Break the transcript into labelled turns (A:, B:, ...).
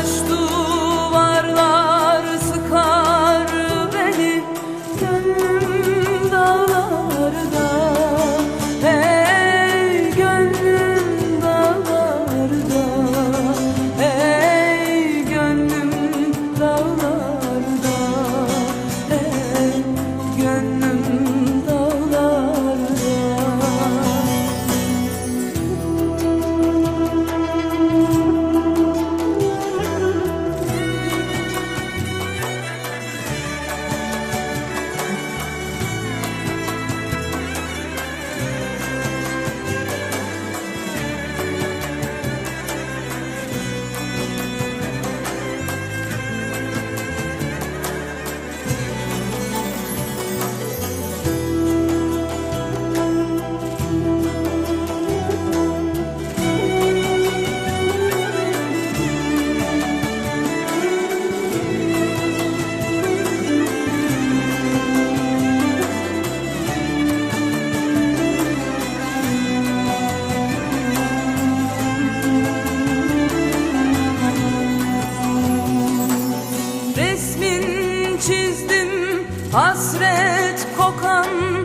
A: estás. gezdim. Hasret kokan